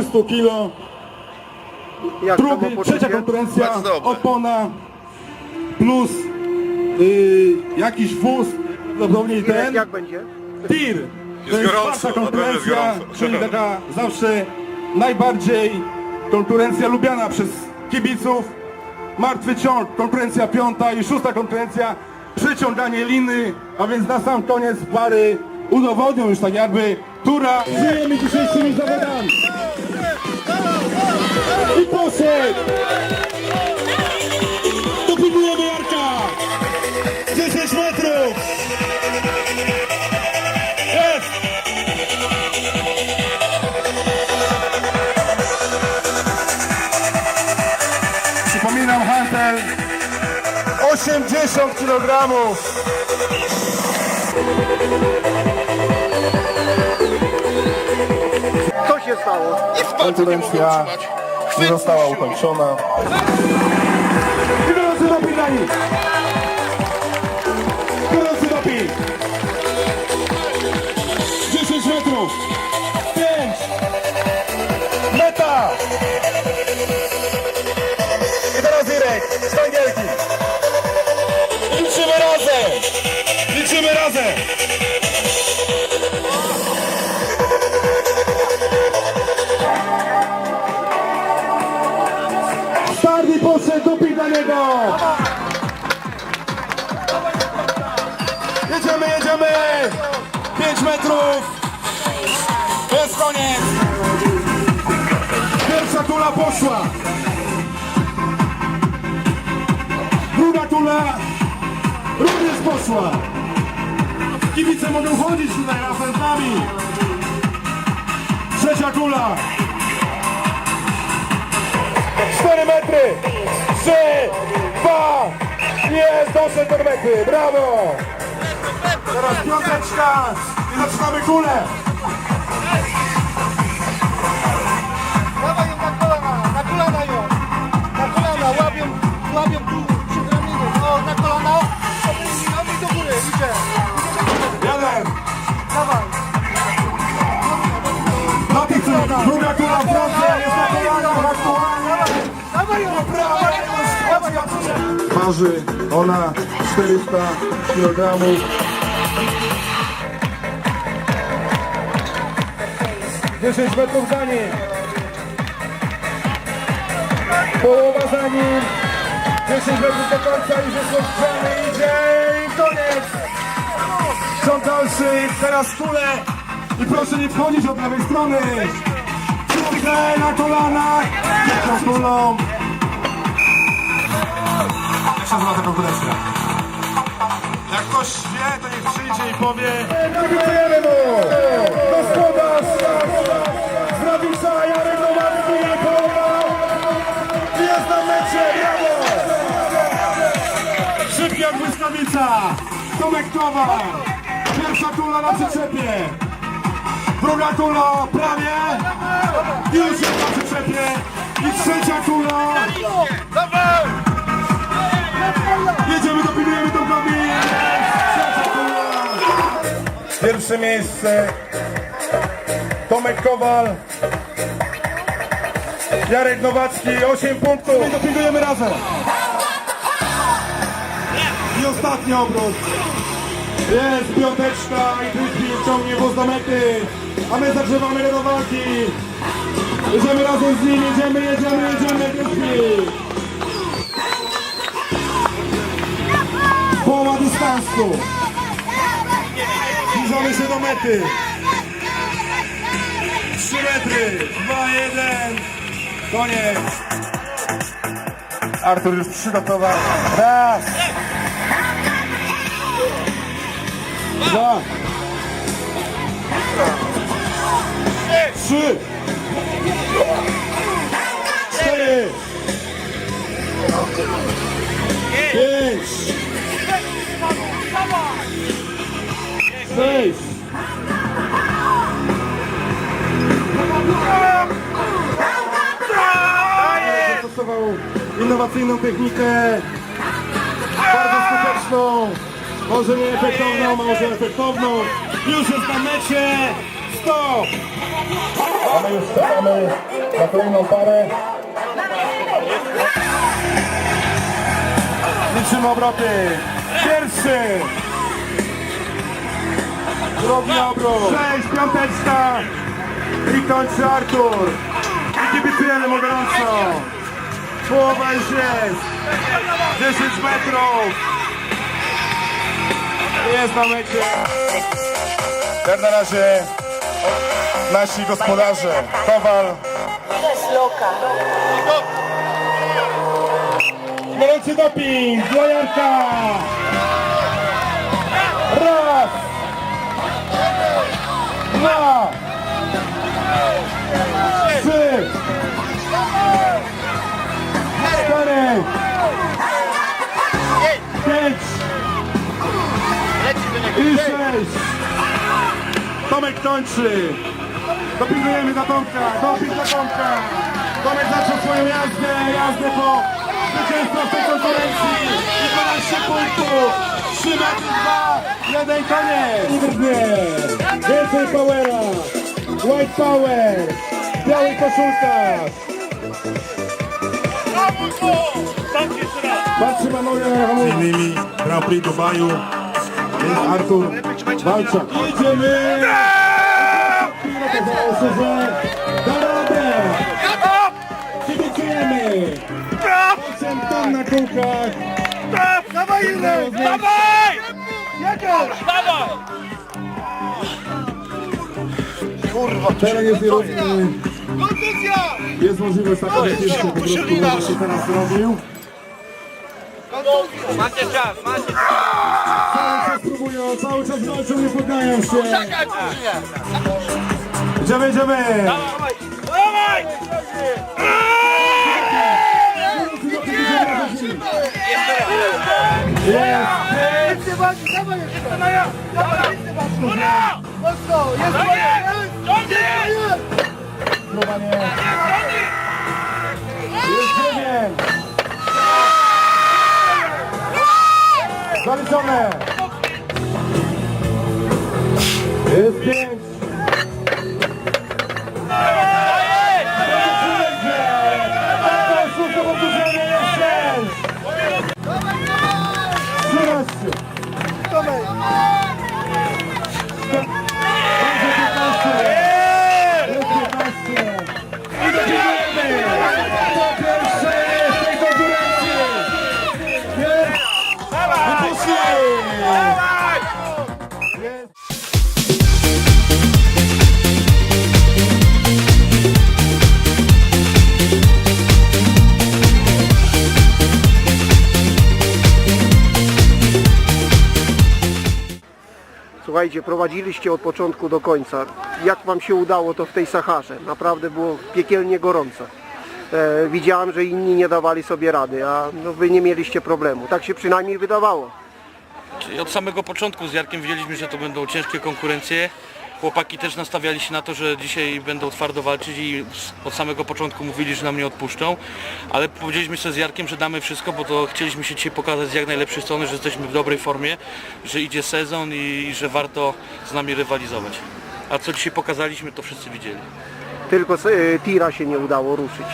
300 kg. Jak Drugi, trzecia konkurencja, Bardzo opona plus y, jakiś wóz, prawdopodobnie Jak, ten, jak będzie? tir. To Jest jest gorąco, czwarta naprawdę jest konkurencja, gorąco. czyli taka zawsze najbardziej konkurencja lubiana przez kibiców. Martwy ciąg, konkurencja piąta i szósta konkurencja, przeciąganie liny, a więc na sam koniec pary udowodnią już tak jakby, która żyjemy dzisiejszymi zawodami. I poszedł! Dopingujemy Jarka! 10 metrów! Jest! Przypominam hantel 80 kg. Co się stało? Nie wpadł, nie mogę Konkurencja utrzymać. nie Chwyt została siłą. ukończona. I gorący doping na nich! Gorący doping! 10 metrów! 5! Meta! I teraz Irek, z Angielki! Liczymy razem! Liczymy razem! Dla niego! Jedziemy, jedziemy! 5 metrów! To jest koniec! Pierwsza tula poszła! Druga tula również poszła! Kibice mogą chodzić tutaj razem z nami! Trzecia kula! 4 metry! 3, 2, jest, doszedł do mety, brawo! Teraz piąteczka i zaczynamy kulę! Waży ona 400 kg. Dziesięć metrów za nim. Połowa za nim. 10 metrów do końca i jest rozgrzany. Idzie i koniec. Ciąg dalszy, teraz kule. I proszę nie wchodzić od lewej strony. Ciągle na kolanach. Jedną kulą. Jak się nazywa ta konkurencja? Jak ktoś wie, to niech przyjdzie i powie Gratulujemy mu! Gospodarz z Rawisza, Jarek Nowacki, połowa jest na mecie, brawo! Szybki jak błyskawica, Tomek Kowal, pierwsza tula na przyczepie, druga tula prawie, już jest na przyczepie. I trzecia tula Pierwsze miejsce. Tomek Kowal. Jarek Nowacki, 8 punktów. My dopingujemy razem. I ostatni obrót. Jest piąteczka i Kryspin ciągnie wóz do mety. A my zagrzewamy do Jedziemy razem z nim, jedziemy, jedziemy, jedziemy Kryspin Połowa dystansu. Zbliżamy się do mety. 3 metry. 2, 1. Koniec. Artur już przygotował. Raz. Dwa. Trzy. Sześć. Zastosował innowacyjną technikę, bardzo skuteczną, może nie efektowną, może efektowną. Już jest na mecie, stop! A my już czekamy na kolejną parę. Liczymy obroty. Pierwszy. Drugi obrót. Sześć, piąteczka. I kończy Artur. I kibicujemy mu gorąco. Połowa już jest. 10 metrów. Jest na mecie. Tak na razie nasi gospodarze. Kowal. Gorący doping. Dwojarka. Raz. Pięć. I sześć. Tomek kończy. Dopingujemy do Tomka. Doping do Tomka. Tomek zaczął swoją jazdę. Jazdę po zwycięstwo w tej konkurencji. 12 punktów. 3 metry 2. Jeden koniec. Więcej powera. White power. Białych koszulkach. Manolia na hamulce. innymi Grand Prix Dubaju. Jest Artur Walczak. Jedziemy! Kibicujemy! 8 ton na kółkach! Dawaj inny! Dawaj! Jedziesz! Dawaj! Teren jest nierówny. Kondycja! Jest możliwość taka wycieczka po prostu, teraz zrobił. Macie czas, macie czas próbują, cały czas walczą, nie poddają się. czas! Idziemy, idziemy! Dawaj! Dawaj! Jeszcze! Dawaj więcej walki! Mocno! Jest! Jest! Jest! Jest Zaliczone! Jest pięć! Słuchajcie, prowadziliście od początku do końca. Jak Wam się udało to w tej Saharze? Naprawdę było piekielnie gorąco. E, widziałem, że inni nie dawali sobie rady, a no, Wy nie mieliście problemu. Tak się przynajmniej wydawało. Czyli od samego początku z Jarkiem wiedzieliśmy, że to będą ciężkie konkurencje. Chłopaki też nastawiali się na to, że dzisiaj będą twardo walczyć i od samego początku mówili, że nam nie odpuszczą. Ale powiedzieliśmy sobie z Jarkiem, że damy wszystko, bo to chcieliśmy się dzisiaj pokazać z jak najlepszej strony, że jesteśmy w dobrej formie, że idzie sezon i, i że warto z nami rywalizować. A co dzisiaj pokazaliśmy, to wszyscy widzieli. Tylko e, tira się nie udało ruszyć.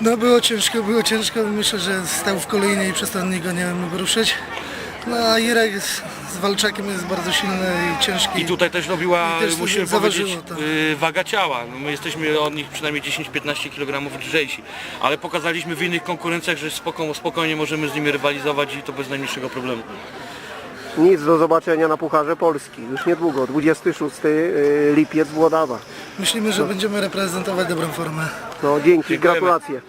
No było ciężko, było ciężko. Myślę, że stał w kolejnej i przez to niego nie mógł ruszyć. No a Irek z, Walczakiem jest bardzo silny i ciężki. I tutaj też robiła, I też musimy zaważyło, powiedzieć, tak. y, waga ciała. No my jesteśmy od nich przynajmniej 10-15 kg lżejsi, ale pokazaliśmy w innych konkurencjach, że spoko, spokojnie możemy z nimi rywalizować i to bez najmniejszego problemu. Nic do zobaczenia na Pucharze Polski. Już niedługo, 26 e, lipiec Włodawa. Myślimy, że będziemy reprezentować dobrą formę. No dzięki, Dziękujemy. gratulacje.